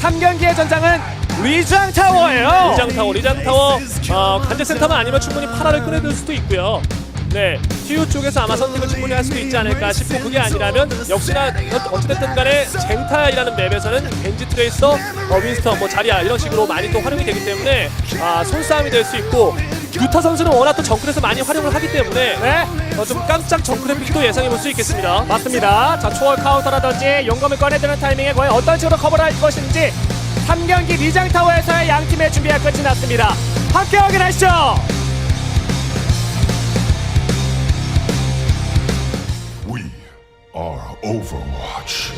3경기의 전장은 리장 타워예요. 리장 타워, 리장 타워 어, 관제 센터만 아니면 충분히 파라를 꺼내들 수도 있고요. 네, TU 쪽에서 아마 선택을 충분히 할 수도 있지 않을까 싶고 그게 아니라면 역시나 어- 어찌됐든 간에 쟁타이라는 맵에서는 벤지 트레이서, 어, 윈스턴, 뭐 자리야 이런 식으로 많이 또 활용이 되기 때문에 아, 손싸움이 될 수 있고 유타 선수는 워낙 또 정클에서 많이 활용을 하기 때문에 네, 어, 좀 깜짝 정클의 픽도 예상해 볼 수 있겠습니다. 맞습니다. 자, 초월 카운터라든지 용검을 꺼내드는 타이밍에 과연 어떤 식으로 커버를 할 것인지 3경기 리장 타워에서의 양 팀의 준비가 끝이 났습니다. 함께 확인하시죠. We are Overwatch.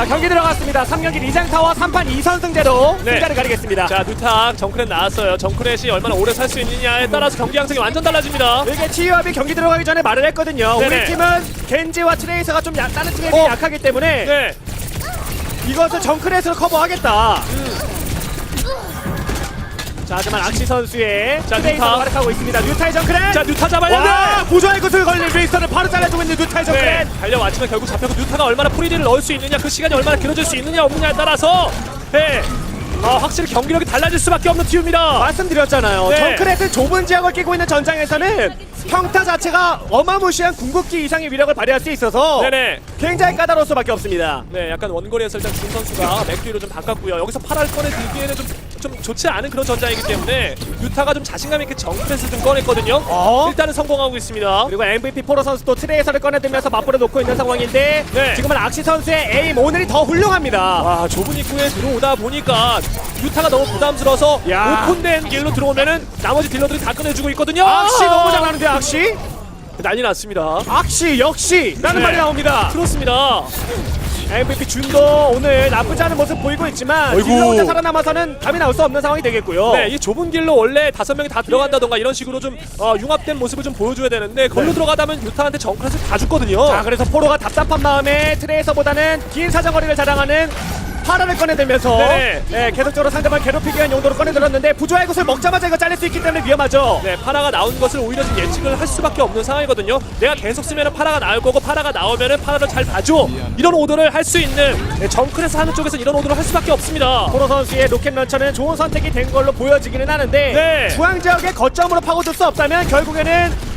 자, 경기 들어갔습니다. 3경기 리장 타워 3판 2선승제로 네. 승자를 가리겠습니다. 자, 뉴탁 정크렛 나왔어요. 정크렛이 얼마나 오래 살 수 있느냐에 따라서 경기 양상이 완전 달라집니다. 이게 티유합이 경기 들어가기 전에 말을 했거든요. 네네. 우리 팀은 겐지와 트레이서가 좀 약, 다른 팀에 어. 비해 약하기 때문에 네, 이것을 정크렛으로 커버하겠다. 자, 하지만 악시 선수의 자, 트레이서가 뉴타. 활약하고 있습니다. 뉴타의 정크렛. 자, 뉴타 잡아야 와, 돼. 보조의 것을 걸린 레이스터를 바로 잘라주고 있는 뉴타의 정크렛. 네, 달려왔지만 결국 잡혔고 뉴타가 얼마나 프리디를 넣을 수 있느냐, 그 시간이 얼마나 길어질 수 있느냐 없느냐에 따라서 네, 어, 확실히 경기력이 달라질 수밖에 없는 팀입니다. 말씀드렸잖아요. 네. 정크렛은 좁은 지역을 끼고 있는 전장에서는 평타 자체가 어마무시한 궁극기 이상의 위력을 발휘할 수 있어서 네네. 굉장히 까다로울 수밖에 없습니다. 네, 약간 원거리에서 일단 준 선수가 맥뒤로 좀 바꿨고요. 여기서 파라를 꺼내들기에는 좀, 좀 좋지 않은 그런 전장이기 때문에 유타가 좀 자신감 있게 정패스 좀 꺼냈거든요. 어? 일단은 성공하고 있습니다. 그리고 MVP 포로 선수도 트레이서를 꺼내들면서 맞불어 놓고 있는 상황인데 네. 지금은 악시 선수의 에임 오늘이 더 훌륭합니다. 와 좁은 입구에 들어오다 보니까 유타가 너무 부담스러워서 야. 오픈된 길로 들어오면은 나머지 딜러들이 다 꺼내주고 있거든요. 악시 너무 잘하는데 악시? 난리 났습니다. 악시 역시 라는 네. 말이 나옵니다. 그렇습니다. MVP 준도 오늘 나쁘지 않은 모습 보이고 있지만 어이구. 딜러 혼자 살아남아서는 답이 나올 수 없는 상황이 되겠고요. 네, 이 좁은 길로 원래 다섯 명이 다 들어간다던가 이런 식으로 좀 어, 융합된 모습을 좀 보여줘야 되는데 걸로 들어가다면 유타한테 정크렛을 다 죽거든요. 자 그래서 포로가 답답한 마음에 트레이서보다는 긴 사정거리를 자랑하는 파라를 꺼내들면서 네. 네, 계속적으로 상대방을 괴롭히기 위한 용도로 꺼내들었는데 부조의 것을 먹자마자 이거 잘릴 수 있기 때문에 위험하죠. 네, 파라가 나온 것을 오히려 좀 예측을 할 수밖에 없는 상황이거든요. 내가 계속 쓰면은 파라가 나올 거고 파라가 나오면은 파라를 잘 봐줘. 이런 오더를 할 수 있는 네, 정크레스 하는 쪽에서 이런 오더를 할 수밖에 없습니다. 포로 선수의 로켓 런처는 좋은 선택이 된 걸로 보여지기는 하는데 네. 중앙 지역에 거점으로 파고들 수 없다면 결국에는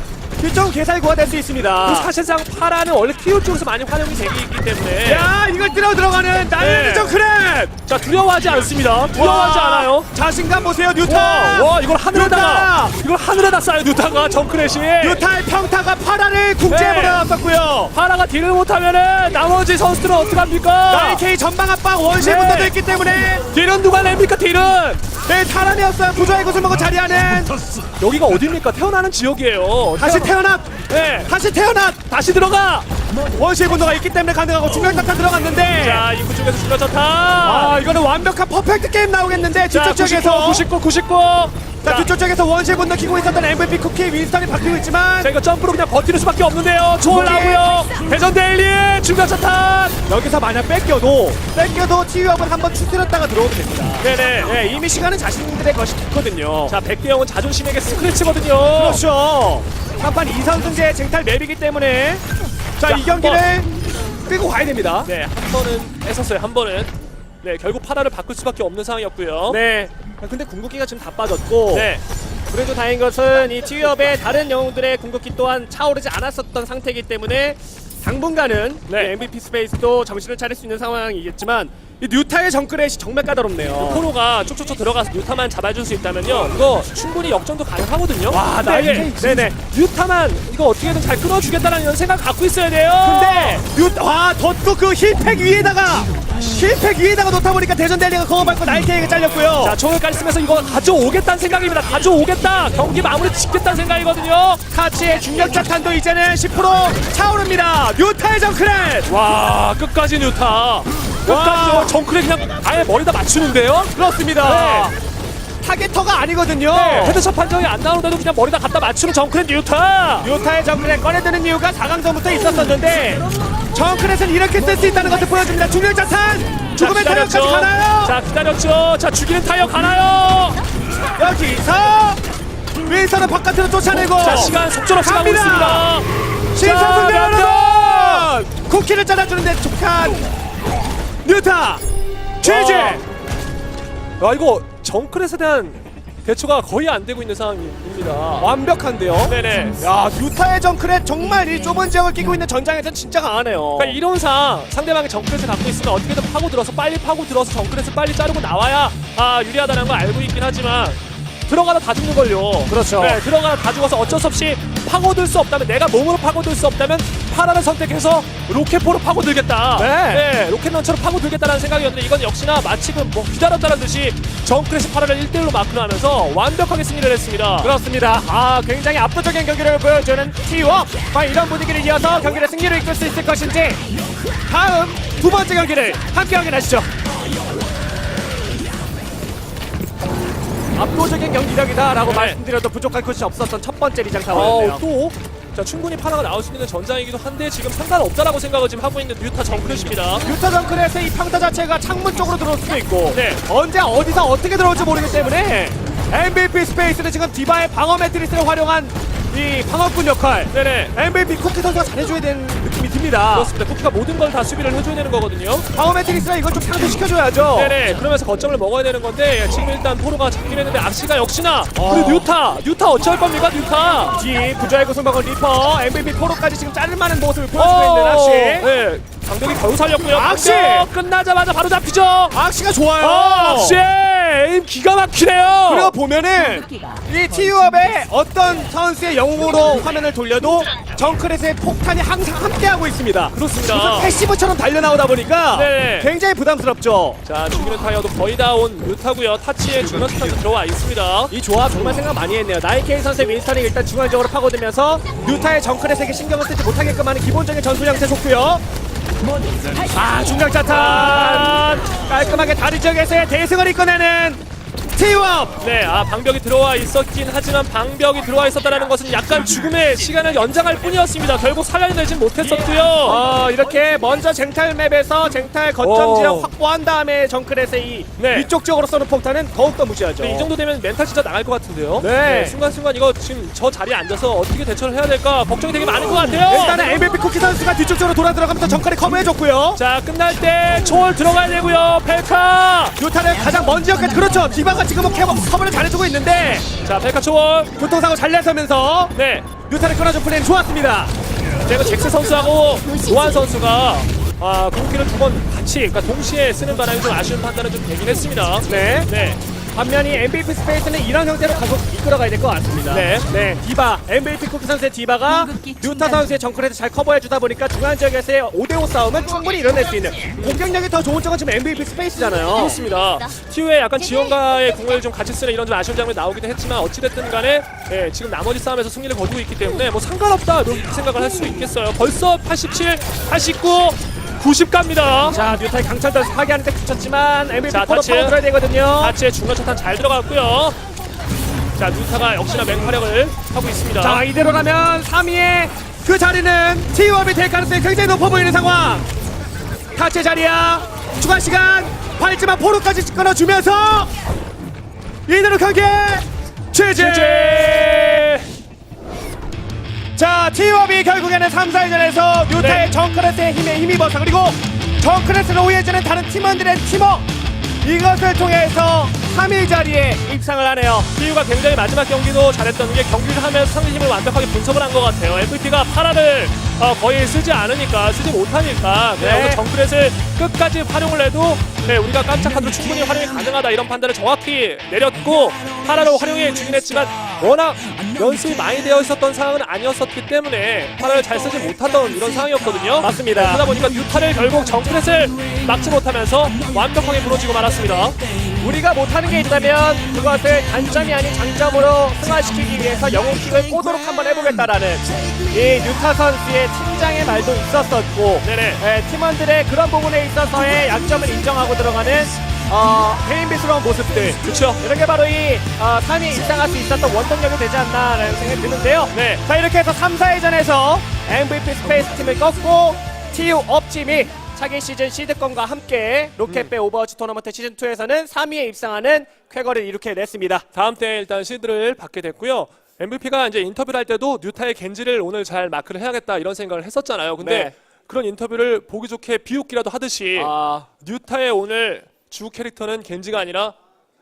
일종 개살구가 될 수 있습니다. 그 사실상 파라는 원래 티오 쪽에서 많이 활용이 되기 있기 때문에 야 이걸 뛰어 들어가는 나의 네. 정크렛 자 두려워하지 않습니다. 두려워하지 와, 않아요. 자신감 보세요 와, 뉴타. 와 이걸 하늘에다가! 이걸 하늘에다 쏴요 뉴타가 정크렛이 뉴타의 평타가 파라를 궁지에 네. 몰아놨었고요. 파라가 딜을 못하면은 나머지 선수들은 어떡합니까? 나이케이 전방 압박 원시의 네. 분도도 있기 때문에 딜은 누가 냅니까 딜은 네 타란이었어요. 부조의 것을 먹고 자리하는 여기가 어딥니까? 태어나는 지역이에요. 다시 태어납 네. 다시 태어납 다시 들어가. 원시의 분도가 있기 때문에 가능하고 중력 탄탄 들어갔는데. 자 입구 쪽에서 중간차타. 아 이거는 완벽한 퍼펙트 게임 나오겠는데 쪽에서. 99 99 자 자, 뒤쪽 쪽에서 원시의 분도 키고 있었던 MVP 쿠키 윈스턴이 바뀌고 있지만 자 이거 점프로 그냥 버티는 수밖에 없는데요. 초월 나오고요. 대전 데일리 중간 차탄! 여기서 만약 뺏겨도 뺏겨도 티유업은 한번 추스렸다가 들어오면 됩니다. 네네. 네 이미 시간은 자신들의 것이 있거든요. 자 백대영은 자존심에게 스크래치거든요. 그렇죠. 한판 2선 승제 쟁탈 맵이기 때문에. 자 자, 이 경기를 끌고 가야 됩니다. 네한 번은 뺏었어요 한 번은. 네 결국 파라를 바꿀 수밖에 없는 상황이었고요. 네. 근데 궁극기가 지금 다 빠졌고 네. 그래도 다행인 것은 이 티유업의 다른 영웅들의 궁극기 또한 차오르지 않았었던 상태이기 때문에 당분간은 네. 이 MVP 스페이스도 정신을 차릴 수 있는 상황이겠지만 이 뉴타의 정크렛이 정말 까다롭네요. 포로가 쭉쭉쭉 들어가서 뉴타만 잡아줄 수 있다면요 이거 충분히 역전도 가능하거든요 와, 나이게 이게 네네. 뉴타만 이거 어떻게든 잘 끊어주겠다는 이런 생각 갖고 있어야 돼요 근데 뉴, 와 덧고 그 힐팩 위에다가 힐팩 위에다가 놓다 보니까 대전 델리가 밟고 나이케이가 잘렸고요. 자 총을 쓰면서 이거 가져오겠다는 생각입니다 가져오겠다 경기 마무리 짓겠다는 생각이거든요 카치의 중력 자 탄도 이제는 10% 차오릅니다. 뉴타의 정크렛. 와 끝까지 뉴타 끝까지 저 정크레 그냥 아예 머리다 맞추는데요 그렇습니다. 타겟터가 아니거든요. 네, 헤드샷 판정이 안 나오는데도 그냥 머리다 갖다 맞추는 정크레 뉴타 뉴타의 정크렛 꺼내드는 이유가 4강전부터 있었었는데 정크렛은 이렇게 쓸 수 있다는 것을 보여줍니다. 중력 자탄. 죽음의 타격까지 가나요? 자 기다렸죠 자 죽이는 타이어 가나요 여기서 윈서는 바깥으로 쫓아내고 자 시간 속절없이 가고 갑니다. 있습니다. 신사승대로 쿠키를 잘라주는데 촉한 뉴타 최재 아 이거 정크렛에 대한 대처가 거의 안 되고 있는 상황입니다. 완벽한데요. 네네. 야 뉴타의 정크렛 정말 이 좁은 지역을 끼고 있는 전장에서는 진짜 강하네요. 그러니까 이론상 상대방이 정크렛을 갖고 있으면 어떻게든 파고 들어서 빨리 파고 들어서 정크렛을 빨리 자르고 나와야 아 유리하다는 걸 알고 있긴 하지만 들어가다 다 죽는 걸요. 그렇죠. 네, 들어가다 다 죽어서 어쩔 수 없이 파고들 수 없다면 내가 몸으로 파고들 수 없다면 파라를 선택해서 로켓포로 파고들겠다. 네. 로켓 런처로 파고들겠다는 생각이었는데 이건 역시나 마치 그뭐 기다렸다는 듯이 정크렛이 파라를 1대1로 마크를 하면서 완벽하게 승리를 했습니다. 그렇습니다. 아 굉장히 압도적인 경기를 보여주는 T1 과연 이런 분위기를 이어서 경기를 승리로 이끌 수 있을 것인지 다음 두 번째 경기를 함께 확인하시죠. 압도적인 경기력이다라고 네. 말씀드려도 부족할 것이 없었던 첫 번째 리장 타워였네요. 어, 또 자, 충분히 파라가 나올 수 있는 전장이기도 한데 지금 상관없다라고 생각을 지금 하고 있는 뉴타 정크렛입니다. 유타 정크렛의 이 평타 자체가 창문 쪽으로 들어올 수도 있고 네. 언제 어디서 어떻게 들어올지 모르기 때문에 MVP 스페이스는 지금 디바의 방어 매트리스를 활용한 이 방어꾼 역할 네네. MVP 쿠키 선수가 잘해줘야 되는 느낌이 듭니다. 그렇습니다. 쿠키가 모든 걸 다 수비를 해줘야 되는 거거든요. 방어 매트리스가 이걸 좀 상쇄시켜줘야죠. 네네. 그러면서 거점을 먹어야 되는 건데 지금 일단 포로가 잡긴 했는데 악시가 역시나 어. 그리고 뉴타 뉴타 어찌할 겁니까 뉴타. 뒤 부자의 구슬 먹은 리퍼 MVP 포로까지 지금 자를 만한 모습을 보여주고 있는 악시. 네. 강동이 겨우 살렸고요. 악시! 끝나자마자 바로 잡히죠. 악시가 좋아요. 어, 악시 에임 기가 막히네요. 그리고 보면은 이 티유업의 어떤 선수의 영웅으로 화면을 돌려도 정크렛의 폭탄이 항상 함께하고 있습니다. 그렇습니다. 무슨 패시브처럼 달려나오다 보니까 네. 굉장히 부담스럽죠. 자 죽이는 타이어도 거의 다온 뉴타고요. 타치에 중간 스탄도 들어와 있습니다. 이 조합 정말 생각 많이 했네요. 나이케이 선수의 윈스턴이 일단 중앙적으로 파고들면서 뉴타의 정크렛에게 신경을 쓰지 못하게끔 하는 기본적인 전술 형태 좋고요. 아 중간 자탄. 깔끔하게 다리 지역에서의 대승을 이끌어내는 티유업 네, 아 방벽이 들어와 있었긴 하지만 방벽이 들어와 있었다는 것은 약간 죽음의 시간을 연장할 뿐이었습니다. 결국 살려내진 못했었고요. 어, 이렇게 먼저 쟁탈 맵에서 쟁탈 거점 오. 지역 확보한 다음에 정크렛의 이 네. 위쪽 쪽으로 쏘는 폭탄은 더욱더 무시하죠. 근데 이 정도 되면 멘탈 진짜 나갈 것 같은데요. 네. 순간순간 이거 지금 저 자리에 앉아서 어떻게 대처를 해야 될까 걱정이 되게 많은 것 같아요. 일단은 MVP 쿠키 선수가 뒤쪽 쪽으로 돌아 들어가면서 정크렛 커버해줬고요. 자 끝날 때 초월 들어가야 되고요. 펠카. 유타는 가장 먼 지역까지 그렇죠. 디바가 지금은 캐버 커버를 잘해주고 있는데 자 펠카 초월. 교통사고 잘 내서면서 네. 유타를 끊어준 플레이는 좋았습니다. 그리고 잭스 선수하고 노한 선수가 아 공기를 두 번 같이 그러니까 동시에 쓰는 바람에 좀 아쉬운 판단은 좀 되긴 했습니다. 네. 네. 반면이 MVP 스페이스는 이런 형태로 계속 이끌어가야 될 것 같습니다. 네. 네. 디바, MVP 쿠키 선수의 디바가 뉴타 선수의 정크레드 잘 커버해주다 보니까 중간 지역에서의 5대5 싸움은 충분히 이뤄낼 수 있는 공격력이 더 좋은 쪽은 지금 MVP 스페이스잖아요. 그렇습니다. 티우에 약간 지원가의 궁을 좀 같이 쓰는 이런 좀 아쉬운 장면이 나오기도 했지만 어찌됐든 간에 예, 지금 나머지 싸움에서 승리를 거두고 있기 때문에 뭐 상관없다 이렇게 생각을 할 수 있겠어요. 벌써 87, 89, 90 갑니다. 자, 뉴타의 강철도 파괴하는 데 그쳤지만 MVP 자, 터치. 파고들어야 되거든요. 다치의 중간 차탄 잘 들어갔고요. 자, 뉴타가 역시나 맹활약을 하고 있습니다. 자, 이대로라면 3위의 그 자리는 T1이 될 가능성이 굉장히 높아 보이는 상황. 타체 자리야. 추가 시간. 팔지만 포로까지 끊어주면서 이대로 경기 최재. 자, 티업이 결국에는 3, 4회전에서 뉴타의 네. 정크레스의 힘에 힘입어서 그리고 정크레스를 오해주는 다른 팀원들의 팀워 이것을 통해서 3위 자리에 입상을 하네요. 티우가 굉장히 마지막 경기도 잘했던 게 경기를 하면서 상대 힘을 완벽하게 분석을 한 것 같아요. MVP가 파라를 어, 거의 쓰지 않으니까 쓰지 못하니까 네. 그래서 정크렛을 끝까지 활용을 해도 네, 우리가 깜짝 카드로 충분히 활용이 가능하다 이런 판단을 정확히 내렸고 파라로 활용해 주긴 했지만 워낙 연습이 많이 되어 있었던 상황은 아니었었기 때문에 파라를 잘 쓰지 못하던 이런 상황이었거든요. 맞습니다. 그러다 보니까 뉴타를 결국 정크렛을 막지 못하면서 완벽하게 무너지고 말았습니다. 우리가 못하는 게 있다면 그것을 단점이 아닌 장점으로 승화시키기 위해서 영웅킥을 꼬도록 한번 해보겠다라는 이 뉴타 선수의 팀장의 말도 있었었고 네네. 예, 팀원들의 그런 부분에 있어서의 약점을 인정하고 들어가는 어, 개인비스러운 모습들 그렇죠. 이런 게 바로 이 어, 3위에 입상할 수 있었던 원동력이 되지 않나라는 생각이 드는데요 네. 자 이렇게 해서 3, 4회전에서 MVP 스페이스 팀을 꺾고 TU 업팀이 차기 시즌 시드권과 함께 로켓배 오버워치 토너먼트 시즌 2에서는 3위에 입상하는 쾌거를 이룩해냈습니다. 다음 때 일단 시드를 받게 됐고요. MVP가 이제 인터뷰를 할 때도 뉴타의 겐지를 오늘 잘 마크를 해야겠다 이런 생각을 했었잖아요. 근데 네. 그런 인터뷰를 보기 좋게 비웃기라도 하듯이 아, 뉴타의 오늘 주 캐릭터는 겐지가 아니라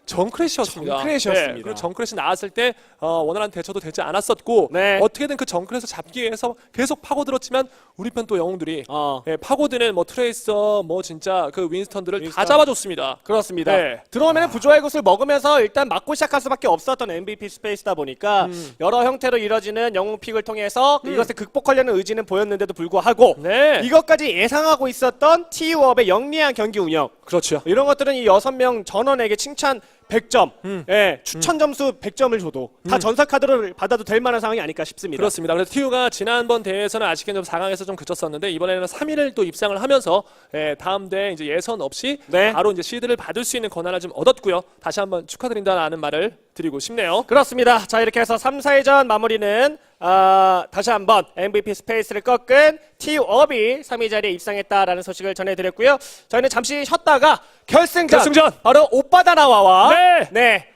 정크래시였습니다. 정크래시였습니다. 네, 그리고 정크래시 나왔을 때 어, 원활한 대처도 되지 않았었고 네. 어떻게든 그 정크래시 잡기 위해서 계속 파고들었지만 우리 편 또 영웅들이 어. 예, 파고드는 뭐 트레이서 뭐 진짜 그 윈스턴들을 다 윈스턴. 잡아줬습니다. 그렇습니다. 네. 들어오면 부조의 곳을 먹으면서 일단 맞고 시작할 수밖에 없었던 MVP 스페이스다 보니까 음. 여러 형태로 이뤄지는 영웅 픽을 통해서 이것을 극복하려는 의지는 보였는데도 불구하고 네. 이것까지 예상하고 있었던 TU업의 영리한 경기 운영 그렇죠. 이런 것들은 이 여섯 명 전원에게 칭찬 100점, 음. 예, 추천 점수 100점을 줘도 다 전사 카드를 받아도 될 만한 상황이 아닐까 싶습니다. 그렇습니다. 그래서 티우가 지난번 대회에서는 아쉽게 좀 4강에서 좀 그쳤었는데 이번에는 3위를 또 입상을 하면서 예, 다음 대회 이제 예선 없이 네. 바로 이제 시드를 받을 수 있는 권한을 좀 얻었고요. 다시 한번 축하드린다는 말을 드리고 싶네요. 그렇습니다. 자 이렇게 해서 3, 4회전 마무리는 아, 다시 한번 MVP 스페이스를 꺾은 티업이 3위 자리에 입상했다라는 소식을 전해드렸고요. 저희는 잠시 쉬었다가 결승전, 결승전! 바로 오빠다나와와 네! 네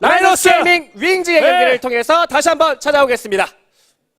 라이너스! 라이너스 게이밍 윙즈의 네. 경기를 통해서 다시 한번 찾아오겠습니다.